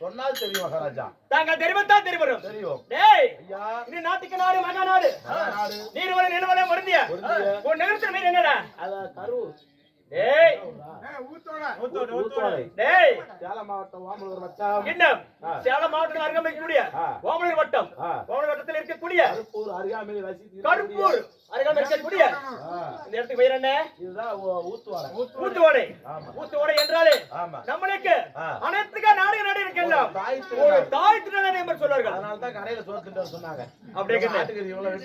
சொன்னால் தெரியும் மகாராஜா தாங்கள் தெரிவத்தான் தெரிவரும் தெரியும் டேய் இது நாட்டுக்கு நாடு மகா நாடு நாடு நீர்வள நிலவளம் பொருந்திய உன் மீது என்னடா அத கரூர் சேலம் மாவட்டம் வட்டம். சேலம் அருகாமைக்கூடிய. ஓமலூர் வட்டம். ஆ. ஓமலூர் வட்டத்தில் இருக்கக்கூடிய கருப்பூர் அருகாமையில் வசித்து கருப்பூர் அருகாமை இருக்கக்கூடிய ஆ, இந்த இடத்துக்கு பெயர் என்ன? இதுதான் ஊத்துவாடை. ஊத்துவோடை. ஆமா. ஊத்துவோடை என்றாலே ஆமா. நம்மளுக்கு. அனைத்துக்கா நாடு ஒரு தாய் ஒரு திருநாள். தாய் திருநாள் என்று சொல்வார்கள்? அதனால தான் கடையில சோறு வர சொன்னாங்க. அப்படியே இவ்வளவு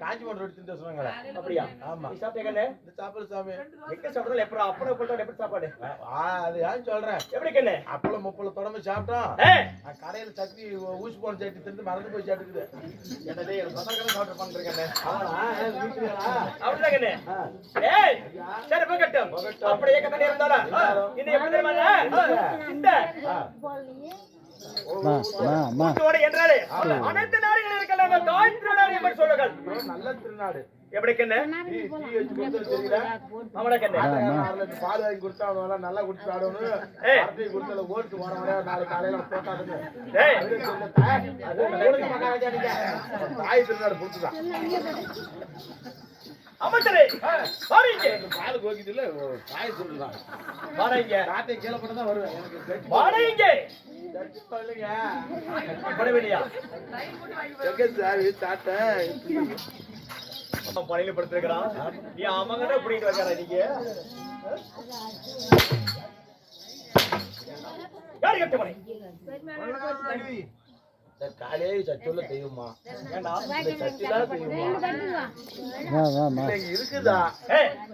காஞ்சி மட்டம் எடுத்துட்டு சொன்னாங்க அப்படியா? ஆமா. சாப்பிட்டே இந்த சாப்பிடு சாமி. எங்க சாப்பிடல எப்பறம் அப்பளம் போட்டா எப்படி சாப்பாடு? ஆ, அது ஏன் சொல்றேன்? எப்படி கண்ணு அப்பளம் முப்பது தொடர்ந்து சாப்பிட்டோம். கடையில சட்னி ஊசி போன சட்னி தின்னு மறந்து போய் சாப்பிட்டுக்குது என்னதே சொந்தக்காரன் சாப்பிட்டு அப்படிதான் கண்ணு ஏய், சரி போகட்டும். அப்படி ஏக்கத்தானே இருந்தாலும். இது எப்படி தெரியுமா? இந்த ஊத்துவோடை என்றாலே அனைத்து நாடுகள் இருக்கலாம் தாய் திருநாள் என்று சொல்லுங்கள். நல்ல திருநாடு. எப்படி கண்ணு? அவன கண்ணு. வாங்கி கொடுத்தா அவன் எல்லாம் நல்லா குடிச்சு ஆடணும் ஏய். டீ கொடுத்தல ஓட்டு போற வரையா நாளை காலையில நீங்க தாய்? திருநாடு புடிச்சுதான் அமைச்சரே வாரீங்க. பால் கோக்கிட்டு இல்ல பாய் திருநாடு வாரீங்க. காட்டை கீழே போட்டு தான் வருவேன் எனக்கு வாரீங்க. தெரிஞ்சுப்பா எங்க சார் சாட்டை பணியில படுத்திருக்கிறான். நீ அவங்கிட்ட பிடிக்கிட்டு வைக்கிற நீங்க யாரு கட்ட காலே சச்சுள்ள தெரியுமா இல்ல இங்க இருக்குதா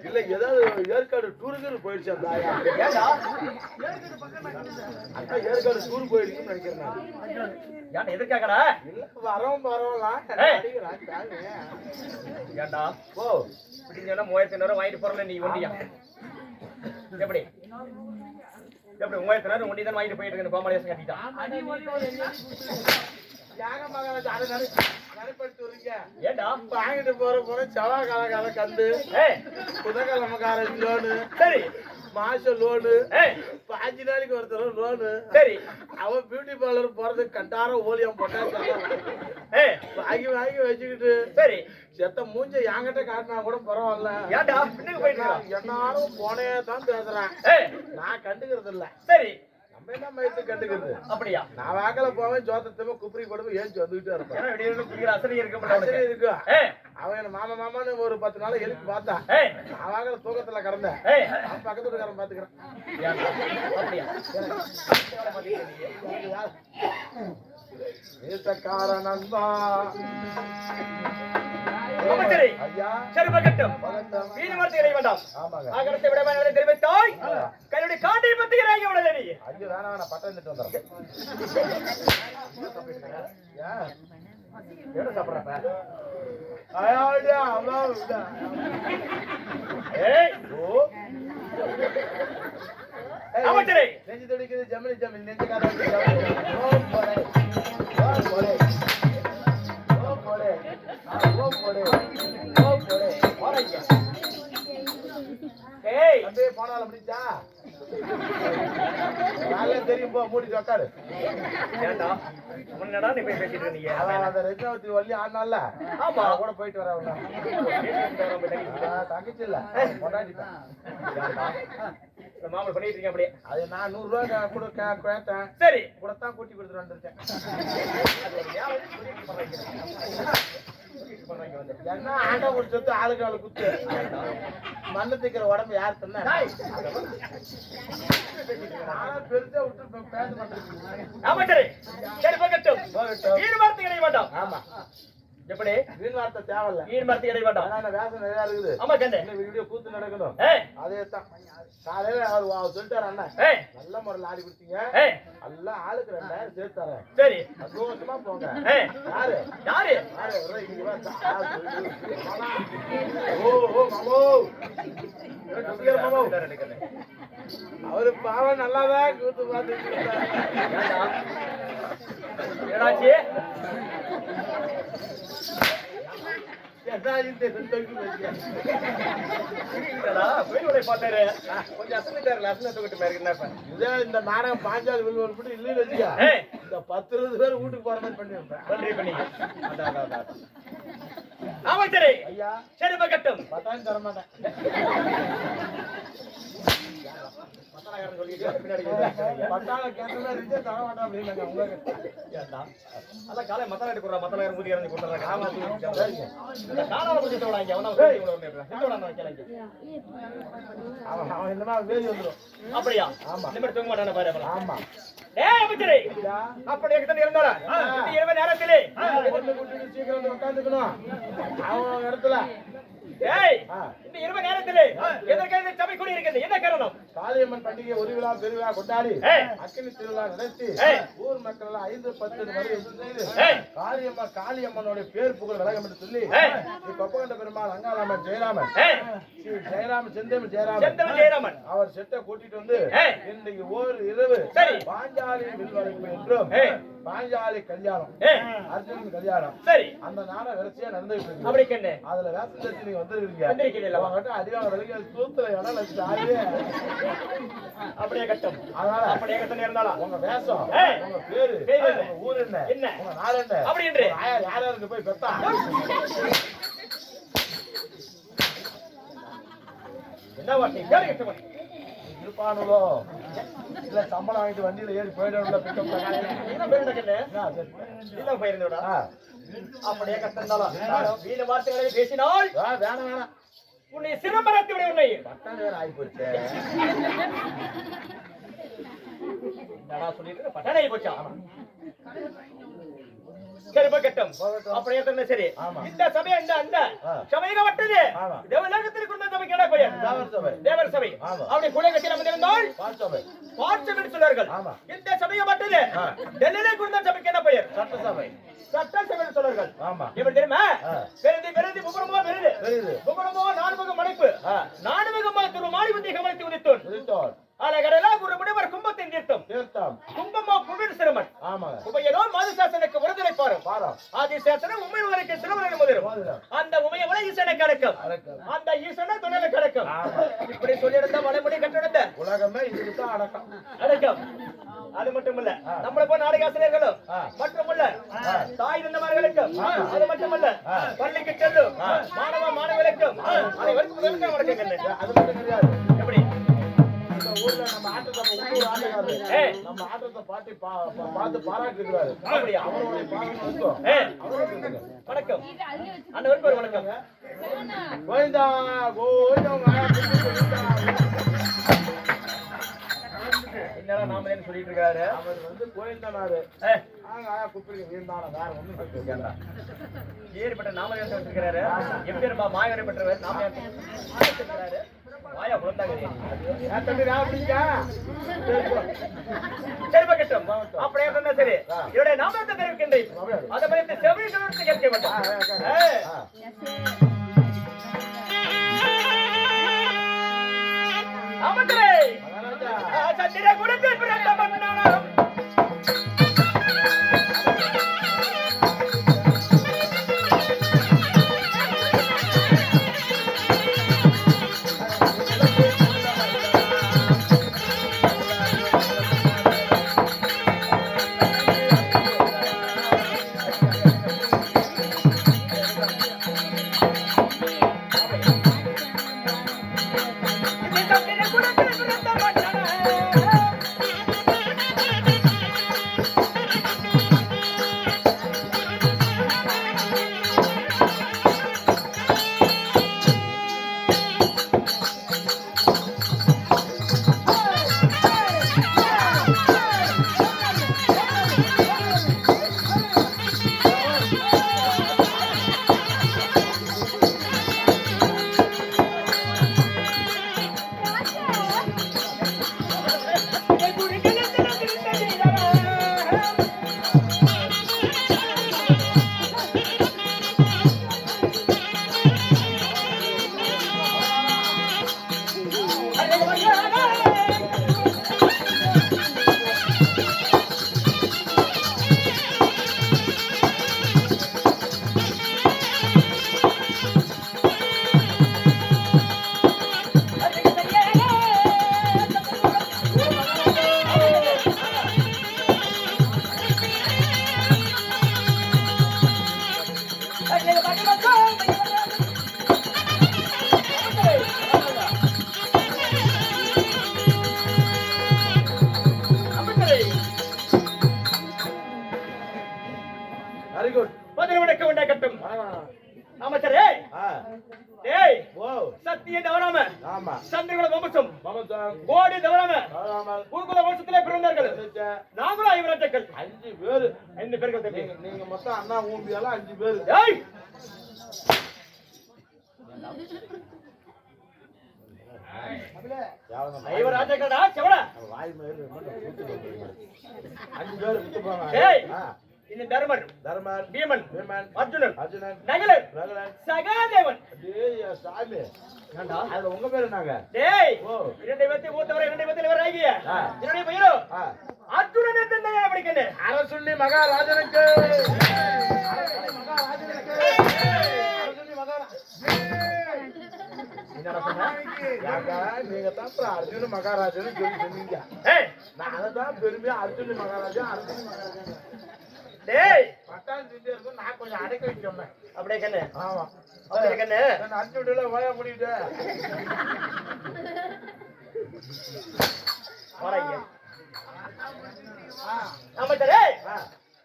இல்ல ஏதாவது ஏற்காடு டூருக்கு போயிடுச்சு அந்த ஆயா. அக்கா ஏற்காடு டூர் போயிடுச்சுன்னு நினைக்கிறேன் எதுக்காகடா இல்ல வரோம் வரோம்லாம். ஏண்டா? ஓ இப்படிங்கன்னா மூவாயிரத்தி ஐநூறு வாங்கிட்டு போறல நீ ஒண்டியா எப்படி? எப்படி மூவாயிரத்தி ஐநூறு ஒண்டி தான் வாங்கிட்டு போயிட்டு இருக்க கோமலேசன் கட்டிட்டான் ஏண்டா? வாங்கிட்டு போற போற செவ்வாய் கால கால கண்டு ஏய். புதன்கிழமை காலேஜ் லோனு சரி. மாச லோனு. பாஞ்சு நாளைக்கு ஒருத்தர் லோனு. சரி. அவன் பியூட்டி பார்லர் போறது கண்டார ஓலியம் போட்டா வாங்கி வாங்கி வச்சுக்கிட்டு. சரி. செத்த மூஞ்ச என்கிட்ட காட்டினா கூட பரவாயில்ல. ஏண்டா பின்னுக்கு போயிட்டு எல்லாரும் போனே தான் பேசுறேன். நான் கண்டுக்கிறது இல்ல சரி. அப்படியா நான் வாக்கல போவேன் ஜோத்தத்தமே குப்பரி போடுவோம் ஏன் வந்துகிட்டே இருப்பேன் அவன் என்ன மாமா மாமான்னு ஒரு பத்து நாள் எழுப்பி பார்த்தான் ஏய் நான் வாக்கல தூக்கத்துல கிடந்தேன் பக்கத்து வீட்டுக்காரன் பாத்துக்கிறேன் அப்படியா நண்பா சரி பக்கட்டும் பகட்டம். வீண் வார்த்தை இடைய வேண்டாம் ஆமாங்க. ஆகரத்தை விட வேண்டாம் என்று தெரிவித்தாய் கையுடைய காண்டை பத்தி இறங்கி விடல நீ ஐயோ வேணாம் வேணாம். பட்டம் எவ்வளவு சாப்பிடுறப்ப? ஐயா, அவ்வளோ. ஏய் ஓ. அமைச்சரே நெஞ்சு துடிக்குது ஜமினி ஜமினி நெஞ்சு காதாடி தெரியும் போ மூடி உட்காரு ஏண்டா? முன்னடா நீ போய் பேசிட்டு இருந்தீங்க அவன் அந்த ரெண்டாவத்தி வள்ளி ஆனால ஆமா. கூட போயிட்டு வரேன் தங்கச்சி இல்ல. கொண்டாடிட்டேன் மாமல் பண்ணிட்டு இருக்கீங்க அப்படியே. அது நான் நூறு ரூபாய் கூட கே- கேட்டேன். சரி. கூட தான் கூட்டி கொடுத்துட்டு வந்துருக்கேன். என்ன ஆட்டோ குடிச்சது? ஆளுக்கு ஆளு குத்து. மண்ணு திக்கிற உடம்பு யார் தின்ன பெருசா விட்டு பேச மாட்டேன். சரி. போகட்டும். வீண் வார்த்தை கிடைக்க வேண்டாம். ஆமா. எப்படி? வீண் வார்த்தை தேவையில்ல. வீண் வார்த்தை வேண்டாம்? ஆனா வேஷம் நிறையா இருக்குது. ஆமா கண்ணு. இன்னும் வீடியோ கூத்து நடக்கணும். அதே தான் காலையில அவர் சொல்லிட்டாரு அண்ணன் ஏய். நல்ல முறையில் ஆடி கொடுத்தீங்க. எல்லாம் ஆளுக்கு ரெண்டாயிரம் சேர்த்து தரேன். சரி. சந்தோஷமா போங்க. யாரு? யாரு. ஓ ஓ மாமோ. மாமோ. அவரு பாவம் நல்லாதான் கூத்து பார்த்துட்டு இருந்தாரு. இந்த நாடகம் பாஞ்சாலி வில் ஒரு படி இல்லைன்னு வச்சுக்க இந்த பத்து இருபது பேர் வீட்டுக்கு போற மாதிரி அதான், அதான். அமைச்சரே ஐயா. சரி பக்கட்டும் பத்தாயிரம் தர மாட்டேன் அப்படியா? ஆமா. தூங்க மாட்டானே பாரு. ஆமா. ஏய், அமைச்சரே, ஐயா அப்படி எங்கதான் இருந்தாரா? இரவு நேரத்திலே, சீக்கிரம் உட்காந்துக்கணும். அவன் இடத்துல. ஏய், ஆ. இந்த இரவு நேரத்திலே, எதற்காக இந்த சபை கூடி இருக்கிறது? என்ன காரணம்? காளியம்மன் பண்டிகை ஒரு விழா பெருவிழா கொண்டாடி. அக்கினி திருவிழா நடத்தி. ஊர் மக்கள் ஐந்து பத்து மணி. காளியம்மா காளியம்மனோட பேர் புகழ் விலகம் என்று சொல்லி கொப்பகண்ட பெருமாள் அங்காராமன் ஜெயராமன் ஸ்ரீ ஜெயராமன் செந்தமிழ் ஜெயராமன் ஜெயராமன். அவர் செட்டை கூட்டிட்டு வந்து ஏய். இன்றைக்கு ஓர் இரவு. பாஞ்சாலி வில்வளைப்பு என்றும். பாஞ்சாலி கல்யாணம் அர்ஜுனன் கல்யாணம் சரி, அந்த நாடகம் வரிசையா நடந்துட்டு இருக்கு? அதுல தரிசி நீங்க வந்திருக்கீங்க? அவங்ககிட்ட சூத்துல இடம் வச்சு ஆடியே அப்படியே கட்டும். அதனால அப்படியே கட்டம் இருந்தாளா? உங்க வேஷம். உங்க பேரு? உங்க ஊர் என்ன என்ன? உங்க நாடு என்ன அப்படி என்று. உங்க ஆயா யார் யாருக்கு போய் பெத்தா என்ன? கேளு கட்டவன். இருப்பானுலோ இல்ல சம்பளம் வாங்கிட்டு வண்டியில ஏறி போயிடணும்ல பிக்கப் என்ன போயிருந்தோடா. அப்படியே இருந்தாலும் வீண வார்த்தைகளை பேசினால் வேணாம் வேணாம் உன்னை சிறப்பரத்து விட உன்னை. பட்டம் வேற ஆகி போச்சு. என்னடா சொல்லிட்டு போச்சா? சரி பக்கட்டும் போகட்டும். அப்படியே தானே சரி. இந்த சபை அந்த ஆ. சபைகப்பட்டது ஆமா. தேவலோகத்திற்கு இருந்த சபை கேட பெயர்? தேவர் சபை. சபை. அப்படி குலகத்தில் அமர்ந்திருந்தால் பால் சபை. பார்ச்சபடி சொல்வார்கள். இந்த சபைகப்பட்டது ஆ. டெல்லியிலே குருந்த சபைக்கு என்ன பெயர்? சட்ட சபை சட்ட சபை சொல்வார்கள். ஆமா. எப்படி தெரியுமா. பெருதி பெருதி புகரமோ பெருது. தெரியுது புகரமோ நான்முக மணிப்பு. ஆ. நான்முக மலத்துரு மாறி புத்தி கமலத்தி உதித்தோன். அழகடலா குரு முனிவர் கும்பத்தின் தீர்த்தம். தீர்த்தம். கும்பமோ குவிர் சிறுமன். ஆமாங்க. உமையனோ மதுசாசனுக்கு விருதுரை பாரும். பாரம். ஆதிசேசனம் உமையவருக்கு மோதிரம். அந்த உமையவனை ஈசனுக்கு அடக்கம் அந்த ஈசனை துணைலுக்கு அடக்கம் ஆமா. இப்படி சொல்லியிருந்த மலைமுடி கட்டிடத்த உலகமே இதுக்கு தான் அடக்கம். அடக்கம். அது மட்டுமல்ல. நம்மள போய் நாடக ஆசிரியர்களும் ஆ. மட்டுமல்ல. தாய் தந்தமார்களுக்கும் அது மட்டுமல்ல. ஆ. பள்ளிக்கு செல்லும் மாணவ மாணவர்களுக்கும் அனைவருக்கும் அது மட்டும் கிடையாது. ஊர்ல நம்ம ஆட்டத்தை உள்ளூர். நம்ம ஆட்டத்தை பாட்டி பார்த்து பாராட்டி இருக்கிறாரு அப்படியா? அவருடைய. வணக்கம். அண்ணவருக்கு ஒரு வணக்கம். கோவிந்தா. கோவிந்தா. என்னடா நாம என்ன சொல்லிட்டு இருக்காரு? அவர் வந்து நாங்க ஆயா கூப்பிடுங்க. இருந்தான வேற ஒண்ணும் கேட்கல ஏற்பட்ட நாம என்ன வச்சிருக்காரு எப்பேருமா மாயவரை பெற்றவர் நாம அப்படியே இருந்தா சரி. இவருடைய நாமத்தை தெரிவிக்கின்றேன் அதை பற்றி செவி சொல்லிட்டு கேட்க மாட்டேன் மகாராஜா. சத்திர குடத்தில் பிறந்த மன்னனாம். சந்திரகுல வம்சம் கோடி தவறாம குருகுல வம்சத்திலே பிறந்தார்கள் நாங்களும் ஐந்து ராஜாக்கள் அஞ்சு பேர். ஐந்து பேர்கள் தம்பி. நீங்க மொத்தம் அண்ணா ஊம்பியால அஞ்சு பேர். ஏய்! பீமன். அர்ஜுனன். அர்ஜுனன். நகலன். சகாதேவன். அதுல உங்க பேரு என்னங்க? டேய் இரண்டை பத்தி மூத்தவர் இரண்டை பத்தி. என்னுடைய அர்ஜுனன் படிக்கணும் அரசுண்ணி மகாராஜனுக்கு. நீங்க தான் அர்ஜுன மகாராஜன் சொன்னீங்க. நான் அதை தான் பெருமையா அர்ஜுன மகாராஜா அர்ஜுன மகாராஜா. டேய். நான் கொஞ்சம் அடக்க வைக்க சொன்னேன் அப்படியே கண்ணு. ஆமா. கண்ணு அஞ்சு முடியுது வாடாங்க அமைச்சரே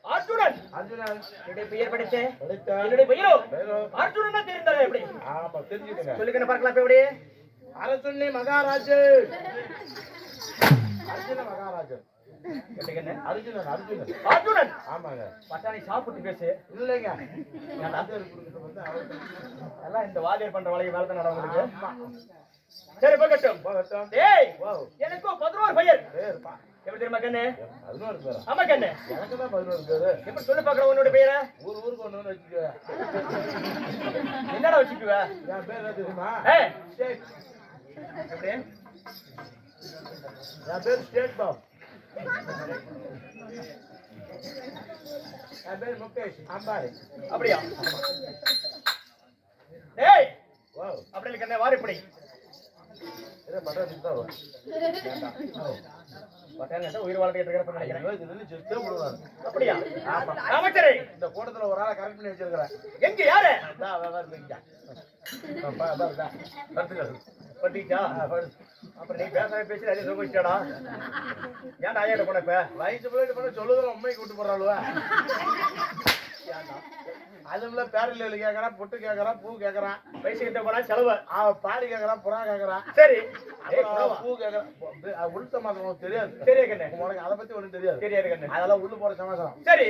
அர்ஜுனன். அர்ஜுனன். என்னுடைய பெயர் படிச்சே என்னுடைய பெயரோ? பேரோ அர்ஜுனன் தெரிந்தாரு எப்படி? ஆமா தெரிஞ்சுக்கங்க. சொல்லுங்க பார்க்கலாம் எப்படி? அரசுண்ணி மகாராஜு. அர்ஜுன மகாராஜன். அர்ஜுனன் அர்ஜுனன். அர்ஜுனன்! ஆமாங்க. பட்டாணி சாப்பிட்டு பேசு. இல்லைங்க? பேர் எல்லாம் இந்த வாதியர் பண்ற வழி வேலை தான் நடவங்களுக்கு சரி போகட்டும். போகட்டும். ஓ எனக்கும் பதினோரு பையன். எப்படி தெரியுமா கண்ணு? பதினோரு பேரா? ஆமா கண்ணு. எனக்கு தான் பதினோரு பேரு. எப்படி சொல்லு பாக்குற உன்னோட பெயரை ஊர் ஊருக்கு ஒன்று வச்சுக்க என்னடா வச்சுக்குவ? என் பேர் என்ன தெரியுமா? ஏய்! எப்படி? என் பேர் ஸ்டேட் பாப். அப்படியா? டேய் ஓ அப்படி கண்ணு வாரி இப்படி உயிர் விடுவாரு. அப்படியா? இந்த கூட்டத்துல ஒரு ஆளை கரெக்ட் பண்ணி வச்சிருக்கிறேன். எங்க யாரு. பட்டிச்சா. அப்புறம் நீ பேச பேசி அதே சொல்லிச்சாடா ஏன்டா ஐயா போன இப்ப? வயசு பிள்ளைகிட்ட பண்ண சொல்லுதல உண்மையை கூட்டு போறாளுவ. அதுல பேரல கேக்குறான் பொட்டு கேக்குறான் பூ கேக்குறான் வயசு கிட்ட போனா செலவு. அவன் பாடி கேக்குறான் புறா கேக்குறான் சரி. பூ அது உளுத்த உனக்கு தெரியாது. சரியா கண்ணு. உனக்கு அதை பத்தி ஒண்ணும் தெரியாது. தெரியாது கண்ணு. அதெல்லாம் உள்ள போற சமாச்சாரம். சரி.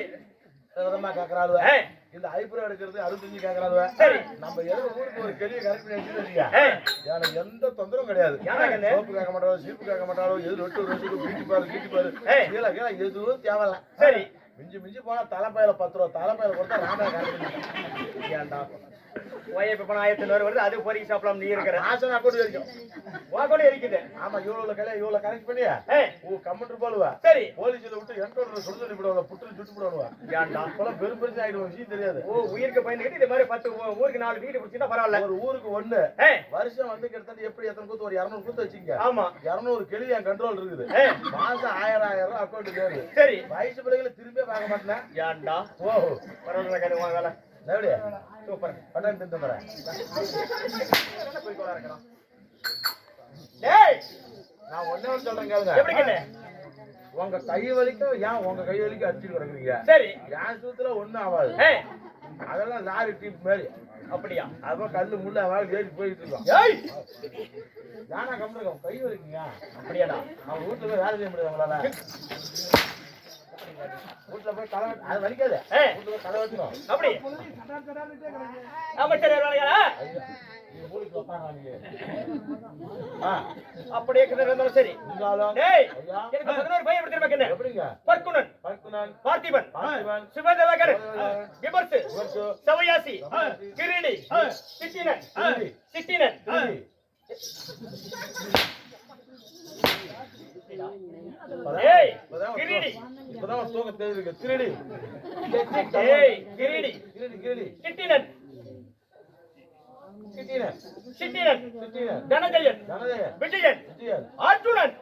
விதமா கேக்குறாளுவ. இந்த ஐப்ரோ எடுக்கிறது கேக்குறாளுவ. சரி. நம்ம எதோ ஊருக்கு ஒரு பெரிய கரெக்ட் ஏய், எனக்கு எந்த தொந்தரவும் கிடையாது? சோப்பு கேட்க மாட்டாளோ சீப்பு கேட்க மாட்டாளோ எது ரொட்டு ரொட்டுக்கு வீட்டு பாரு வீட்டு பாரு. கீழே கீழே எதுவும் தேவையில்ல. சரி. மிஞ்சி மிஞ்சி போனா தலைப்பையில பத்து ரூபா தலைப்பையில கொடுத்தா ராமையா காரணம் ஏன்டா? ஒய்ய இப்ப ஆயிரத்தி வருது அது பொறிக்கு சாப்பிடலாம் நீ இருக்கிற. ஆசன அக்கௌண்ட் வரைக்கும். உன் இருக்குது. ஆமா இவ்வளவு கலையா இவ்வளவு கனெக்ட் பண்ணி ஏய், ஓ கம்ப்யூட்டர் போடுவா சரி. போலீஸ்ல விட்டு என்கவுண்டர் சொல்லி சொல்லி விடுவாங்க புட்டு சுட்டு விடுவாங்க ஏன்டா? இப்பெல்லாம் பெரும் பெருசு ஆயிடுவோம் விஷயம் தெரியாது. ஓ உயிருக்கு பயந்துக்கிட்டு இது மாதிரி பத்து ஊருக்கு நாலு வீடு பிடிச்சினா பரவாயில்ல. ஒரு ஊருக்கு ஒண்ணு. வருஷம் வந்து கிட்டத்தட்ட எப்படி எத்தனை கூத்து ஒரு இரநூறு கூத்து வச்சுங்க ஆமா. இரநூறு கிளி என் கண்ட்ரோல் இருக்குது. மாசம் ஆயிரம் ஆயிரம் ரூபாய் அக்கௌண்ட் சரி. வயசு பிள்ளைகளை திரும்பியே பார்க்க மாட்டேன். ஏன்டா? ஓ. பரவாயில்ல உன் வேலை. எப்படி சூப்பர். பட்டன் தின்னு இருக்கிறான் டேய்! நான் ஒண்ணே ஒன்று சொல்றேன் கேளுங்க. எப்படி கண்ணு உங்க கை வலிக்கும் ஏன் உங்க கை வலிக்கும் அடிச்சுட்டு கிடக்குறீங்க? சரி. என் சூத்துல ஒண்ணும் ஆகாது அதெல்லாம் லாரி டீப் மாதிரி. அப்படியா? அப்புறம் கல்லு முள்ள அவன் ஏறி போயிட்டு இருக்கோம். ஏன்னா கம்மிருக்கோம் கை வலிக்குங்க. அப்படியாடா? அவன் வீட்டுல வேலை செய்ய முடியாது அவங்களால வீட்டுல போய் அது வலிக்காது வீட்டுல போய் வெட்டணும் அப்படி அமைச்சர் வருவாங்களா அப்படியே இருந்தாலும் சரி எனக்கு பதினோரு பையன் பார்த்திபன் சவயாசி கிரீடி சிட்டினன் சிட்டினன் தனஜயன். விஜயன். பிடிச்சிட்டு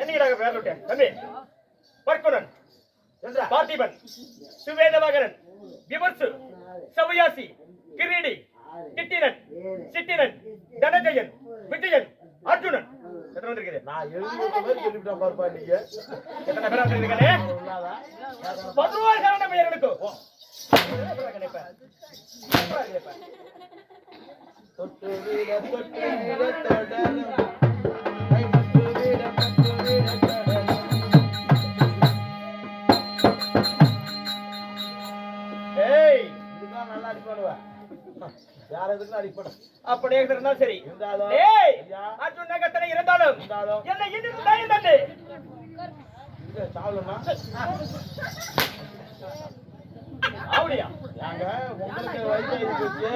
என்னைக்கு பேர் விட்டேன் தம்பி. பர்க்குனன் பார்த்திபன். சுவேதவகரன். விமர்சு சவயாசி கிரீடி சிட்டினன் சிட்டினன் தனஜயன் விஜயன் அர்ஜுனன். எத்தனை வந்திருக்குது நான் கொடுத்த மாதிரி சொல்லிவிட்டேன் பாருப்பா நீங்க. எத்தனை பேர் வந்திருக்கீங்களே? பதினோரு காரணம் பெயர் எனக்கு. தொட்டு தொட்டு தொடரும். அடிப்பாடுவா யார எதுக்கும் அடிப்படும் அப்படியே சரி. இருந்தாலும் அர்ஜுன் நகத்தனை இருந்தாலும் இருந்தாலும். என்னை இன்னும் தாயும் தந்து. இங்க சாவலுமா அப்படியா? நாங்க உங்களுக்கு போச்சு.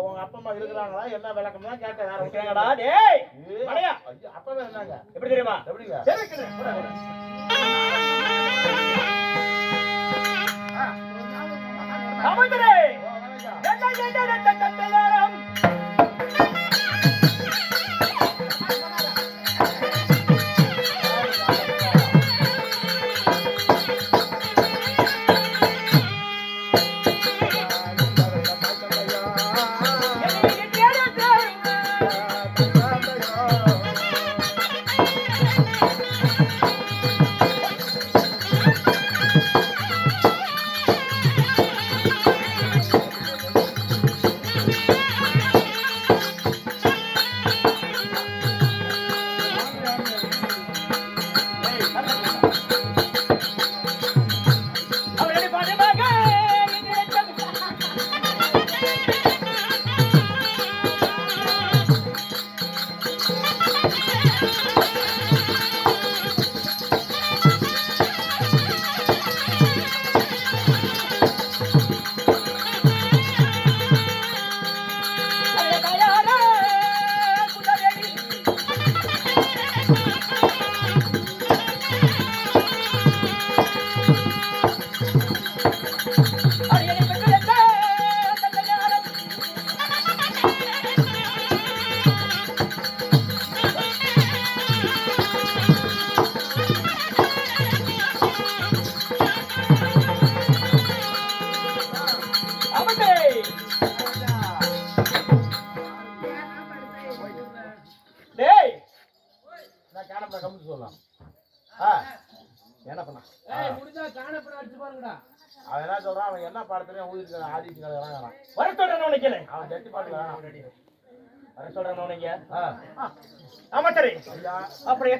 உங்க அப்பா அம்மா இருக்கிறாங்களா? என்ன விளக்கம் தான் கேட்டேன் ஒண்ணும் இருக்கிறாங்கடா டேய். அப்பவே இருந்தாங்க எப்படி தெரியுமா? எப்படிங்க? சரி இருக்கிறேன். போடா, என்ன பாடத்துலயும் ஊதிட்டு ஆடிட்டு வேணாம் வர சொல்றேன் உனக்கு அவன் ஜட்டி பாட்டு வேணாம். வர சொல்றேன் உனக்கு ஆமா சரி. அப்புறம்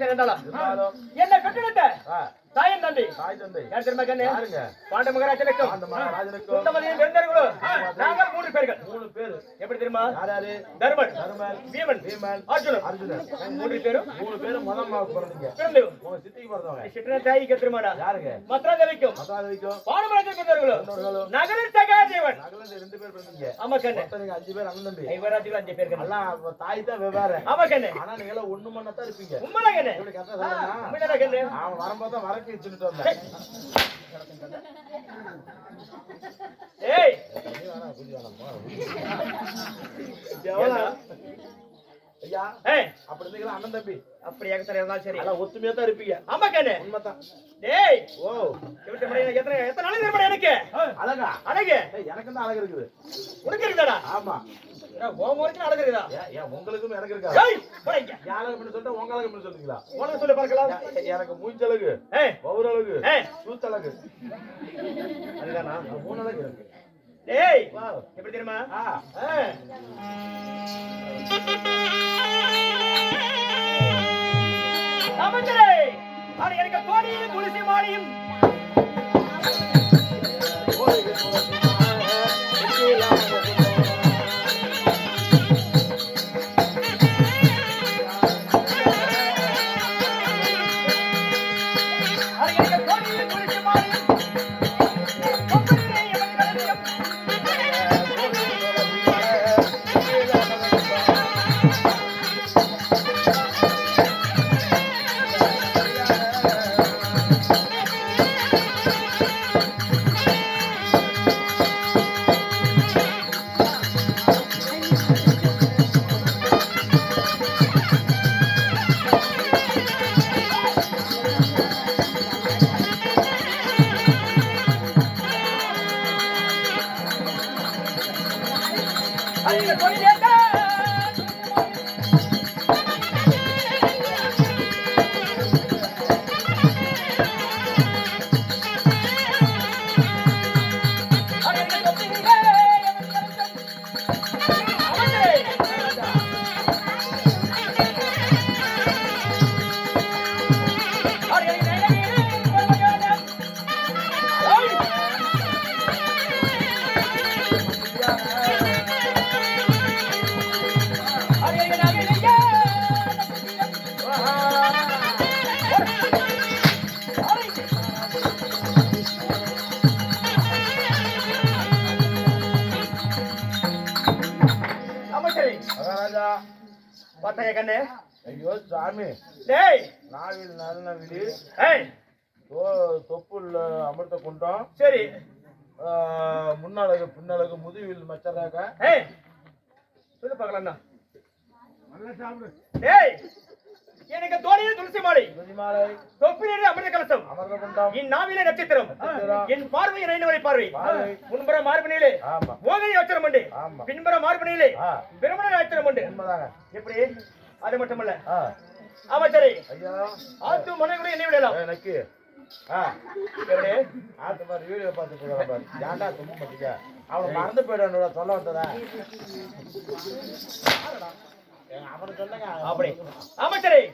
என்ன கட்டிடத்த ஆ. தாயன் தந்தை. தாய் தந்தை. யார் தெரியுமா கண்ணு? யாருங்க? பாண்ட மகராஜனுக்கும். அந்த மகாராஜனுக்கும். குந்தமதியும் இருந்தவர்களும் நாங்கள் மூன்று பேர்கள். மூணு பேரு. எப்படி தெரியுமா? யார் யாரு? தர்மன். தருமன். பீமன் பீமன் அர்ஜுனன். அர்ஜுனன். மூன்று பேரும் மூணு பேரும் முதல் பிறந்தீங்க பிறந்து உங்க சித்திக்கு பிறந்தவங்க. சிற்றன தாய்க்கு தெரியுமாடா யாருங்க? மத்ராதேவிக்கும். மத்தாதவிக்கும் பானுமராஜன் பிறந்தவர்களும் இன்னொருகளும் நகரில் சகாதேவன். நகலந்து ரெண்டு பேர் பிறந்தீங்க. ஆமா கண்ணு. நீங்க அஞ்சு பேர் அண்ணன் தம்பி. ஐவராஜுக்கு அஞ்சு பேர் எல்லாம் தாய் தான் வெவ்வேறு ஆமா கண்ணு. ஆனா நீங்க எல்லாம் ஒண்ணு மண்ணா தான் இருப்பீங்க. உண்மைதான் கண்ணு. சொல்லலாம் உண்மைதானா கண்ணு? அவன் வரும்போது தான் வரக்கு வச்சுட்டு வந்தேன் ஏய்? எவ்வளவு? ஐயா அப்படி இருந்தீங்களா அண்ணன் தம்பி இருந்தாலும் சரி எல்லாம் ஒத்துமையா தான் இருப்பீங்க ஆமா கண்ணு உண்மைதான் டேய் ஓ எப்படி தெரியுமா, எத்தனை எத்தனை நாளைக்கு எனக்கு அழகா அழகு எனக்கு தான் அழகு இருக்குது உனக்கு இருக்குதாடா ஆமா உன் அழகு இருக்குதா ஏன், உங்களுக்கும் எனக்கு இருக்கா? ஏய் அழகு பண்ணி சொல்லிட்டு உங்க அழகு பண்ணி சொல்றீங்களா? உனக்கு சொல்லி பார்க்கலாம். எனக்கு மூஞ்சழகு ஏய் பௌரழகு ஏய் சூத்தழகு. அதுதானா? மூணு அழகு இருக்கு. வா. எப்படி தெரியுமா? ஆனா எனக்கு கோடியும் துளசி மாலையும். Aquí, மகாராஜா பார்த்தாயா கண்ணு. ஐயோ சாமி. டேய். நாவில் நல்ல விழி ஏய். தொ- தொப்புள்ள அமிர்த குண்டம். சரி. முன்னழகு பின்னழகு முதுவில் மச்சராக. ஏய். சொல்லு பார்க்கலாம்ண்ணா டேய். எனக்கு தோணியில் துளசி மாலை. தொப்பிலே அமிர்த கலசம். என் நாவிலே நட்சத்திரம். நட்சத்திரம். என் பார்வை இணைந்தவரை பார்வை. முன்புற மார்பனிலே மோகினி அச்சரம் உண்டு. பின்புற மார்பனிலே பிரமண அச்சரம் உண்டு. எப்படி? அது மட்டுமல்ல. அமைச்சரே ஆத்து மனைவிட என்னை விடலாம். மாதிரி வீடியோ பார்த்து ஏன்டா மாட்டீங்க அவனை மறந்து போயிடானோட சொல்ல வந்ததா. அப்படி. அமைச்சரே.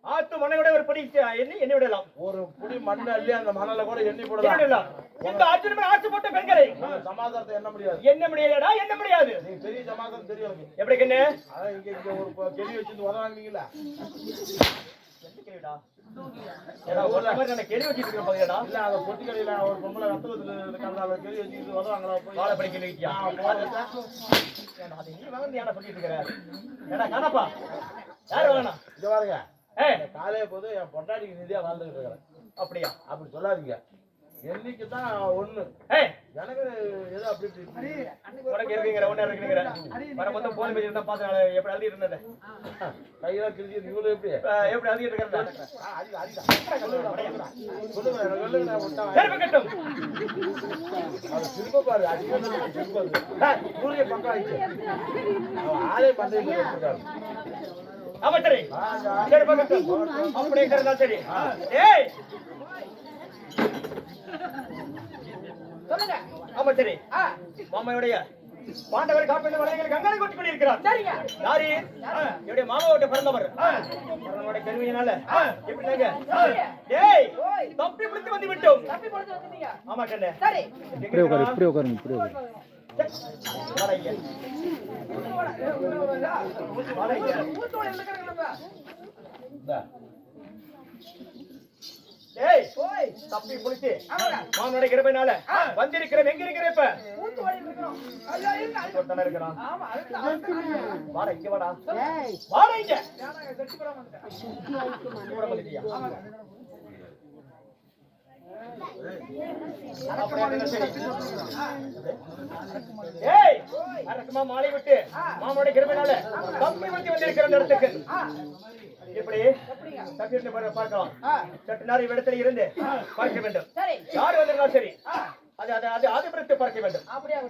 ஆத்து மனைவிட ஒரு படி எண்ணி என்னை விடலாம். ஒரு புடி மண்ணு அள்ளி அந்த மணல கூட எண்ணி என்னை போடலாம். இந்த அர்ஜுனமே ஆசைப்பட்ட பெண்களை. உங்க சமாதானத்தை எண்ண முடியாது. என்ன முடியலடா என்ன முடியாது. நீங்க பெரிய சமாதானம் தெரியும் எப்படி கண்ணு? இங்க இங்க ஒரு ப- கெளி வச்சுட்டு கேள்விடா ஏடா ஒரு கேள்வி வச்சிட்டு இருக்கேன் பாருடா இல்ல அந்த பொட்டி கடையில ஒரு பொம்பளை ரத்தத்துல இருக்காங்க அதை கெளி வச்சுட்டு உதவாங்களா போய் வாழை படி கேள்வி வைக்கியா ஏண்டா, அது நீ வாங்க ஏன்டா சொல்லிட்டு இருக்கிற ஏடா காணப்பா. யார் வாங்கண்ணா இங்க பாருங்க. ஏய். காலையே போது என் பொண்டாட்டிக்கு நிதியா வாழ்ந்துகிட்டு இருக்கிறேன். அப்படியா? அப்படி சொல்லாதீங்க. என்னைக்கு தான் ஒண்ணு. ஏய். எனக்கு ஏதோ அப்படி இப்படி உனக்கு இருக்குங்கிற ஒண்ணு இருக்குங்கிற வர மொத்தம் போன் பேசி இருந்தா பார்த்து நான் எப்படி எழுதிட்டு இருந்தது? கையில கிழிச்சு இவ்வளவு எப்படி? எப்படி கட்டும். அது திரும்ப பாரு. சூரிய பக்கம் ஆயிடுச்சு. ஆளே வச்சிருக்காரு அமைச்சரே கட்டும் அப்படியே இருந்தா சரி. ஏய். சொல்லுங்க அமைச்சரே ஆ, மாமாவுடைய பாண்டவர் காப்பீடு வளையங்கள் கங்காளி கொட்டி கொண்டிருக்கிறார் சரிங்க யாரு என்னுடைய மாமாவோட பிறந்தவர் பிறந்தவருடைய கருவியினால எப்படினாங்க ஏய் தப்பி பிடித்து வந்து விட்டோம் தப்பி கொடுத்து வந்துட்டீங்க ஆமா கண்ணே சரி இப்படி உட்காரு இப்படி உட்காருங்க இப்படி ஊத்தோட இருக்கிறாங்க ஏய் ஓய் தப்பி பிடிச்சு. ஆமாங்க. மாமனுடைய கிருபையினால வந்திருக்கிறோம் எங்க இருக்கிற இப்ப? ஒருத்தன இருக்கிறான். வாடா இங்க வாடா. இங்க. மாலை விட்டு மாமனுடைய கிருபையினால தப்பி வந்து வந்திருக்கிற இந்த இடத்துக்கு. இப்படி பாரு- பார்க்கலாம். ஆ, சற்று நேரம் இடத்துல இருந்து பார்க்க வேண்டும். யார் வந்திருந்தாலும் சரி. அது அது அது ஆதிபுரத்தை பார்க்க வேண்டும். அப்படியே